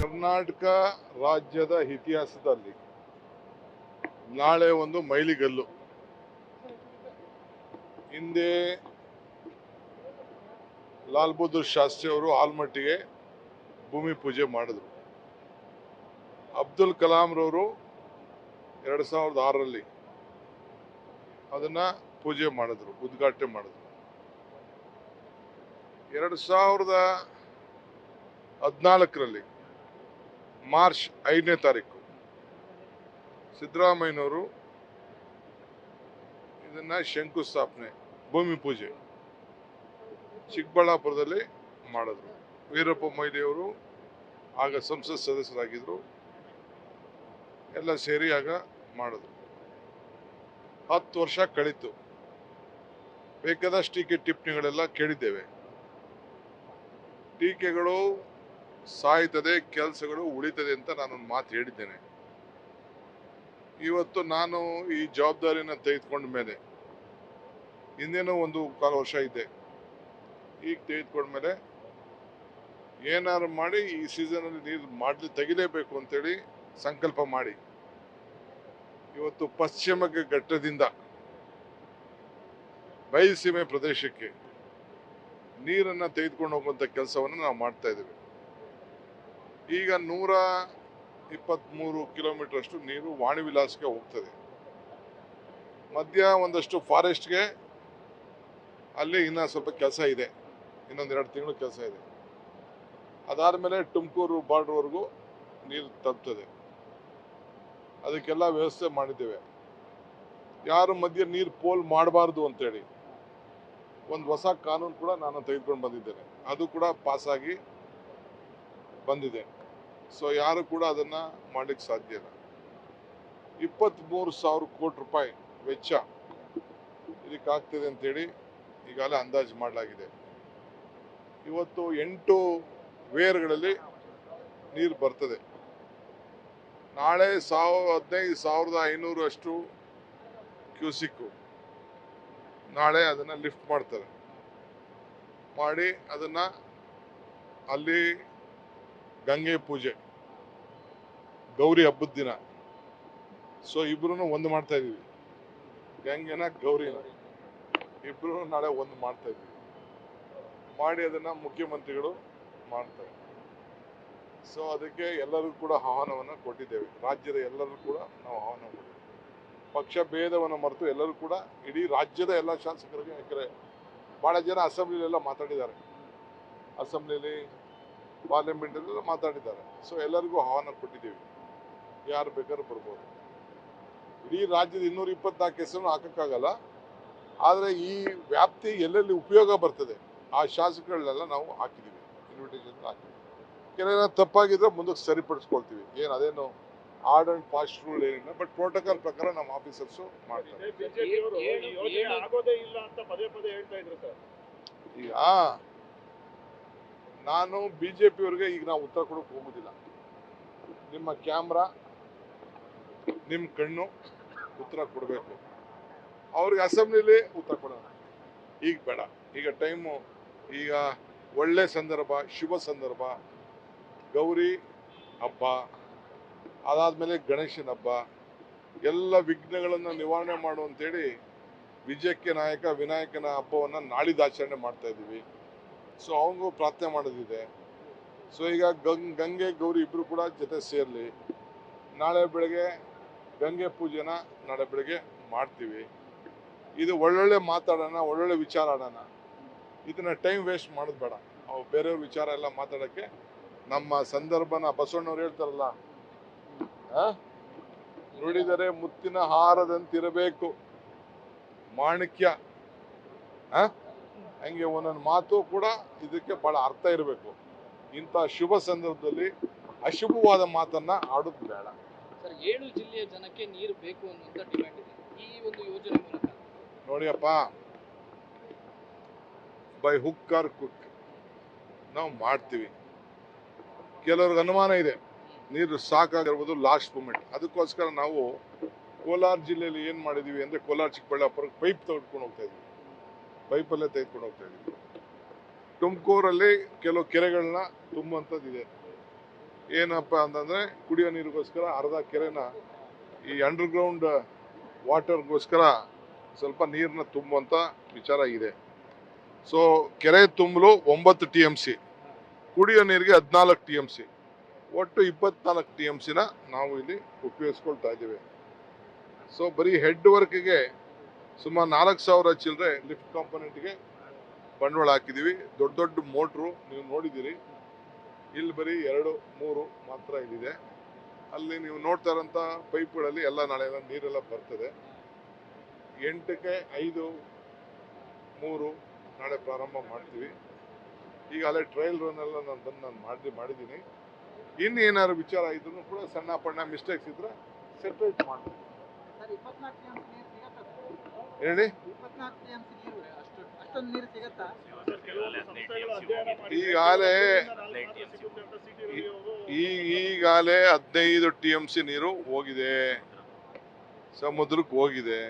ಕರ್ನಾಟಕ ರಾಜ್ಯದ ಇತಿಹಾಸದಲ್ಲಿ ನಾಳೆ ಒಂದು ಮೈಲಿಗಲ್ಲು. ಹಿಂದೆ ಲಾಲ್ ಬಹದ್ದೂರ್ ಶಾಸ್ತ್ರಿ ಅವರು ಆಲ್ಮಟ್ಟಿಗೆ ಭೂಮಿ ಪೂಜೆ ಮಾಡಿದ್ರು. ಅಬ್ದುಲ್ ಕಲಾಂರವರು ಎರಡು ಸಾವಿರದ ಆರರಲ್ಲಿ ಅದನ್ನ ಪೂಜೆ ಮಾಡಿದ್ರು, ಉದ್ಘಾಟನೆ ಮಾಡಿದ್ರು. ಎರಡು ಸಾವಿರದ ಹದಿನಾಲ್ಕರಲ್ಲಿ ಮಾರ್ಚ್ ಐದನೇ ತಾರೀಕು ಸಿದ್ದರಾಮಯ್ಯನವರು ಇದನ್ನ ಶಂಕುಸ್ಥಾಪನೆ ಭೂಮಿ ಪೂಜೆ ಚಿಕ್ಕಬಳ್ಳಾಪುರದಲ್ಲಿ ಮಾಡಿದ್ರು. ವೀರಪ್ಪ ಮೊಯ್ಲಿಯವರು ಆಗ ಸಂಸತ್ ಸದಸ್ಯರಾಗಿದ್ದರು ಎಲ್ಲ ಸೇರಿ ಆಗ ಮಾಡಿದ್ರು. ಹತ್ತು ವರ್ಷ ಕಳೀತು. ಬೇಕಾದಷ್ಟು ಟೀಕೆ ಟಿಪ್ಪಣಿಗಳೆಲ್ಲ ಕೇಳಿದ್ದೇವೆ. ಟೀಕೆಗಳು ಸಾಯ್ತದೆ, ಕೆಲಸಗಳು ಉಳಿತದೆ ಅಂತ ನಾನೊಂದು ಮಾತು ಹೇಳಿದ್ದೇನೆ. ಇವತ್ತು ನಾನು ಈ ಜವಾಬ್ದಾರಿನ ತೆಗೆದುಕೊಂಡ ಮೇಲೆ ಹಿಂದೇನೋ ಒಂದು ಕಾಲು ವರ್ಷ ಇದ್ದೆ ಈಗ ತೆಗೆದುಕೊಂಡ್ಮೇಲೆ ಏನಾದ್ರು ಮಾಡಿ ಈ ಸೀಸನಲ್ಲಿ ನೀರು ಮಾಡಲಿ ತೆಗಿಲೇಬೇಕು ಅಂತೇಳಿ ಸಂಕಲ್ಪ ಮಾಡಿ. ಇವತ್ತು ಪಶ್ಚಿಮ ಘಟ್ಟದಿಂದ ಬಯಲುಸೀಮೆ ಪ್ರದೇಶಕ್ಕೆ ನೀರನ್ನ ತೆಗೆದುಕೊಂಡು ಹೋಗುವಂಥ ಕೆಲಸವನ್ನು ನಾವು ಮಾಡ್ತಾ ಇದ್ದೇವೆ. ಈಗ ನೂರ ಇಪ್ಪತ್ತ್ಮೂರು ಕಿಲೋಮೀಟರ್ ಅಷ್ಟು ನೀರು ವಾಣಿ ವಿಲಾಸಕ್ಕೆ ಹೋಗ್ತದೆ. ಮಧ್ಯ ಒಂದಷ್ಟು ಫಾರೆಸ್ಟ್ಗೆ ಅಲ್ಲಿ ಇನ್ನ ಸ್ವಲ್ಪ ಕೆಲಸ ಇದೆ. ಇನ್ನೊಂದು ಎರಡು ತಿಂಗಳು ಕೆಲಸ ಇದೆ. ಅದಾದಮೇಲೆ ತುಮಕೂರು ಬಾರ್ಡ್ರ್ವರೆಗೂ ನೀರು ತಲುಪ್ತದೆ ಅದಕ್ಕೆಲ್ಲ ವ್ಯವಸ್ಥೆ ಮಾಡಿದ್ದೇವೆ. ಯಾರು ಮಧ್ಯೆ ನೀರು ಪೋಲ್ ಮಾಡಬಾರ್ದು ಅಂತೇಳಿ ಒಂದು ಹೊಸ ಕಾನೂನು ಕೂಡ ನಾನು ತೆಗೆದುಕೊಂಡು ಬಂದಿದ್ದೇನೆ. ಅದು ಕೂಡ ಪಾಸಾಗಿ ಬಂದಿದೆ. ಸೊ ಯಾರು ಕೂಡ ಅದನ್ನ ಮಾಡಲಿಕ್ಕೆ ಸಾಧ್ಯ ಇಲ್ಲ. ಇಪ್ಪತ್ತ್ಮೂರು ಸಾವಿರ ಕೋಟಿ ರೂಪಾಯಿ ವೆಚ್ಚ ಇದಕ್ಕಾಗ್ತದೆ ಅಂತೇಳಿ ಈಗಾಗಲೇ ಅಂದಾಜು ಮಾಡಲಾಗಿದೆ. ಇವತ್ತು ಎಂಟು ವೇರ್ಗಳಲ್ಲಿ ನೀರು ಬರ್ತದೆ. ನಾಳೆ ಸಾವ ಹದಿನೈದು, ಸಾವಿರದ ಐನೂರು ಅಷ್ಟು ಕ್ಯೂಸಿಕ್ಕು ನಾಳೆ ಅದನ್ನ ಲಿಫ್ಟ್ ಮಾಡ್ತಾರೆ. ಮಾಡಿ ಅದನ್ನ ಅಲ್ಲಿ ಗಂಗೆ ಪೂಜೆ, ಗೌರಿ ಹಬ್ಬದ ದಿನ. ಸೊ ಇಬ್ರುನು ಒಂದು ಮಾಡ್ತಾ ಇದೀವಿ. ಗಂಗೆನ ಗೌರಿನ. ಇಬ್ರು ನಾಳೆ ಒಂದು ಮಾಡ್ತಾ ಇದ್ವಿ. ಮಾಡಿ ಅದನ್ನ ಮುಖ್ಯಮಂತ್ರಿಗಳು ಮಾಡ್ತಾರೆ ಸೊ ಅದಕ್ಕೆ ಎಲ್ಲರಿಗೂ ಕೂಡ ಆಹ್ವಾನವನ್ನು ಕೊಟ್ಟಿದ್ದೇವೆ. ರಾಜ್ಯದ ಎಲ್ಲರೂ ಕೂಡ ನಾವು ಆಹ್ವಾನ ಪಕ್ಷ ಭೇದವನ್ನು ಮರೆತು ಎಲ್ಲರೂ ಕೂಡ ಇಡೀ ರಾಜ್ಯದ ಎಲ್ಲ ಶಾಸಕರಿಗೆ ಯಾಕಂದ್ರೆ ಭಾಳ ಜನ ಅಸೆಂಬ್ಲಿಲೆಲ್ಲ ಮಾತಾಡಿದ್ದಾರೆ. ಅಸೆಂಬ್ಲಿಲಿ ಪಾರ್ಲಿಮೆಂಟಲ್ಲೆಲ್ಲ ಮಾತಾಡಿದ್ದಾರೆ. ಸೊ ಎಲ್ಲರಿಗೂ ಆಹ್ವಾನ ಕೊಟ್ಟಿದ್ದೀವಿ. ಯಾರು ಬೇಕಾದ್ರೂ ಬರ್ಬೋದು. ಇಡೀ ರಾಜ್ಯದ ಇನ್ನೂರ ಇಪ್ಪತ್ನಾಲ್ಕು ಹೆಸರು ಹಾಕಕ್ಕಾಗಲ್ಲ. ಆದರೆ ಈ ವ್ಯಾಪ್ತಿ ಎಲ್ಲೆಲ್ಲಿ ಉಪಯೋಗ ಬರ್ತದೆ ಆ ಶಾಸಕಗಳನ್ನೆಲ್ಲ ನಾವು ಹಾಕಿದ್ದೀವಿ ಇನ್ವಿಟೇಷನ್ ಹಾಕಿದ್ದೀವಿ ಏನೇನೋ ತಪ್ಪಾಗಿದ್ರೆ ಮುಂದಕ್ಕೆ ಸರಿಪಡಿಸ್ಕೊಳ್ತೀವಿ. ಏನು ಅದೇನು ಆರ್ಡ್ ಅಂಡ್ ಫಾಸ್ಟ್ ರೂಲ್ ಏನಿಲ್ಲ ಬಟ್ ಪ್ರೋಟೋಕಾಲ್ ಪ್ರಕಾರ ನಮ್ಮ ಆಫೀಸರ್ಸು ಮಾಡ್ತಾರೆ. ಬಿಜೆಪಿಯವರು ಈ ಯೋಜನೆ ಆಗೋದೇ ಇಲ್ಲ ಅಂತ ಪದೇ ಪದೇ ಹೇಳ್ತಾ ಇದ್ರು ಸರ್. ಈಗ ನಾನು ಬಿ ಜೆ ಪಿಯವ್ರಿಗೆ ಈಗ ನಾವು ಉತ್ತರ ಕೊಡೋಕೆ ಹೋಗೋದಿಲ್ಲ. ನಿಮ್ಮ ಕ್ಯಾಮ್ರಾ ನಿಮ್ಮ ಕಣ್ಣು ಉತ್ತರ ಕೊಡಬೇಕು. ಅವ್ರಿಗೆ ಅಸೆಂಬ್ಲಿಲಿ ಉತ್ತರ ಕೊಡೋಣ. ಈಗ ಬೇಡ. ಈಗ ಟೈಮು, ಈಗ ಒಳ್ಳೆ ಸಂದರ್ಭ, ಶುಭ ಸಂದರ್ಭ. ಗೌರಿ ಹಬ್ಬ, ಅದಾದಮೇಲೆ ಗಣೇಶನ ಹಬ್ಬ. ಎಲ್ಲ ವಿಘ್ನಗಳನ್ನು ನಿವಾರಣೆ ಮಾಡು ಅಂತೇಳಿ ವಿಜಯಕ್ಕೆ ನಾಯಕ, ವಿನಾಯಕನ ಹಬ್ಬವನ್ನು ನಾಳಿದ್ದು ಆಚರಣೆ ಮಾಡ್ತಾ ಇದ್ದೀವಿ. ಸೊ ಅವನಿಗೂ ಪ್ರಾರ್ಥನೆ ಮಾಡೋದಿದೆ. ಸೊ ಈಗ ಗಂಗ್, ಗಂಗೆ, ಗೌರಿ ಇಬ್ಬರು ಕೂಡ ಜೊತೆ ಸೇರಲಿ. ನಾಳೆ ಬೆಳಗ್ಗೆ ಗಂಗೆ ಪೂಜೆನ ನಾಳೆ ಬೆಳಗ್ಗೆ ಮಾಡ್ತೀವಿ. ಇದು ಒಳ್ಳೊಳ್ಳೆ ಮಾತಾಡೋಣ, ಒಳ್ಳೊಳ್ಳೆ ವಿಚಾರ ಆಡೋಣ. ಇದನ್ನ ಟೈಮ್ ವೇಸ್ಟ್ ಮಾಡೋದು ಬೇಡ. ಅವು ಬೇರೆಯವ್ರ ವಿಚಾರ ಎಲ್ಲ ಮಾತಾಡೋಕ್ಕೆ ನಮ್ಮ ಸಂದರ್ಭನ ಬಸವಣ್ಣವ್ರು ಹೇಳ್ತಾರಲ್ಲ? ನುಡಿದರೆ ಮುತ್ತಿನ ಹಾರದಂತಿರಬೇಕು. ಮಾಣಿಕ್ಯ? ಹಂಗೆ ಒಂದೊಂದು ಮಾತು ಕೂಡ ಇದಕ್ಕೆ ಬಹಳ ಅರ್ಥ ಇರಬೇಕು. ಇಂಥ ಶುಭ ಸಂದರ್ಭದಲ್ಲಿ ಅಶುಭವಾದ ಮಾತನ್ನ ಆಡೋದು ಬೇಡ. ಸರ್, ಏಳು ಜಿಲ್ಲೆಯ ಜನಕ್ಕೆ ನೀರು ಬೇಕು ಅನ್ನುವಂಥ ಡಿಮ್ಯಾಂಡ್ ಇದೆ. ಈ ಒಂದು ಯೋಜನೆ ಮೂಲಕ ನೋಡಿಯಪ್ಪ ಬೈ ಹುಕ್ ಆರ್ ಕುಕ್ ನಾವು ಮಾಡ್ತೀವಿ. ಕೆಲವ್ರಿಗೆ ಅನುಮಾನ ಇದೆ. ನೀರು ಸಾಕಾಗಿರ್ಬೋದು ಲಾಸ್ಟ್ ಮೂಮೆಂಟ್ ಅದಕ್ಕೋಸ್ಕರ ನಾವು ಕೋಲಾರ ಜಿಲ್ಲೆಯಲ್ಲಿ ಏನು ಮಾಡಿದ್ದೀವಿ ಅಂದರೆ ಕೋಲಾರ ಚಿಕ್ಕಬಳ್ಳಾಪುರಕ್ಕೆ ಪೈಪ್ ತೆಗೆದುಕೊಂಡು ಹೋಗ್ತಾ ಇದ್ವಿ. ಪೈಪಲ್ಲೇ ತೆಗೆದುಕೊಂಡು ಹೋಗ್ತಾ ಇದ್ವಿ. ತುಮಕೂರಲ್ಲಿ ಕೆಲವು ಕೆರೆಗಳನ್ನ ತುಂಬುವಂಥದ್ದಿದೆ ಏನಪ್ಪ ಅಂತಂದರೆ ಕುಡಿಯೋ ನೀರಿಗೋಸ್ಕರ ಅರ್ಧ ಕೆರೆನ ಈ ಅಂಡರ್ಗ್ರೌಂಡ್ ವಾಟರ್ಗೋಸ್ಕರ ಸ್ವಲ್ಪ ನೀರನ್ನ ತುಂಬುವಂಥ ವಿಚಾರ ಇದೆ. ಸೊ ಕೆರೆ ತುಂಬಲು ಒಂಬತ್ತು ಟಿ ಎಂ ಸಿ, ಕುಡಿಯೋ ನೀರಿಗೆ ಹದಿನಾಲ್ಕು ಟಿ ಎಂ ಸಿ, ಒಟ್ಟು ಇಪ್ಪತ್ನಾಲ್ಕು ಟಿ ಎಂ ಸಿನ ನಾವು ಇಲ್ಲಿ ಉಪಯೋಗಿಸ್ಕೊಳ್ತಾ ಇದ್ದೀವಿ. ಸೊ ಬರೀ ಹೆಡ್ ವರ್ಕ್ಗೆ ಸುಮಾರು ನಾಲ್ಕು ಸಾವಿರ ಚಿಲ್ಲರೆ ಲಿಫ್ಟ್ ಕಾಂಪೊನೆಂಟ್ಗೆ ಬಂಡವಾಳ ಹಾಕಿದ್ದೀವಿ. ದೊಡ್ಡ ದೊಡ್ಡ ಮೋಟ್ರು ನೀವು ನೋಡಿದ್ದೀರಿ. ಇಲ್ಲಿ ಬರೀ ಎರಡು, ಮೂರು ಮಾತ್ರ ಇಲ್ಲಿದೆ. ಅಲ್ಲಿ ನೀವು ನೋಡ್ತಾ ಇರೋಂಥ ಪೈಪ್ಗಳಲ್ಲಿ ಎಲ್ಲ ನಾಳೆ ನೀರೆಲ್ಲ ಬರ್ತದೆ. ಎಂಟಕ್ಕೆ ಐದು ಮೂರು ನಾಳೆ ಪ್ರಾರಂಭ ಮಾಡ್ತೀವಿ. ಈಗ ಅಲ್ಲೇ ಟ್ರಯಲ್ ರನ್ ಎಲ್ಲ ನಾನು ಬಂದು ನಾನು ಮಾಡಿ ಮಾಡಿದ್ದೀನಿ ಇನ್ನು ಏನಾದ್ರು ವಿಚಾರ ಇದ್ರೂ ಕೂಡ ಸಣ್ಣ ಪಣ್ಣ ಮಿಸ್ಟೇಕ್ಸ್ ಇದ್ರೆ ಸೆಪ್ರೇಟ್ ಮಾಡ್ತೀವಿ. ಹೇಳಿ. ಈಗಾಗಲೇ ಈಗಾಗಲೇ ಹದಿನೈದು ಟಿ ಎಂ ಸಿ ನೀರು ಹೋಗಿದೆ. ಸಮುದ್ರಕ್ಕೆ ಹೋಗಿದೆ.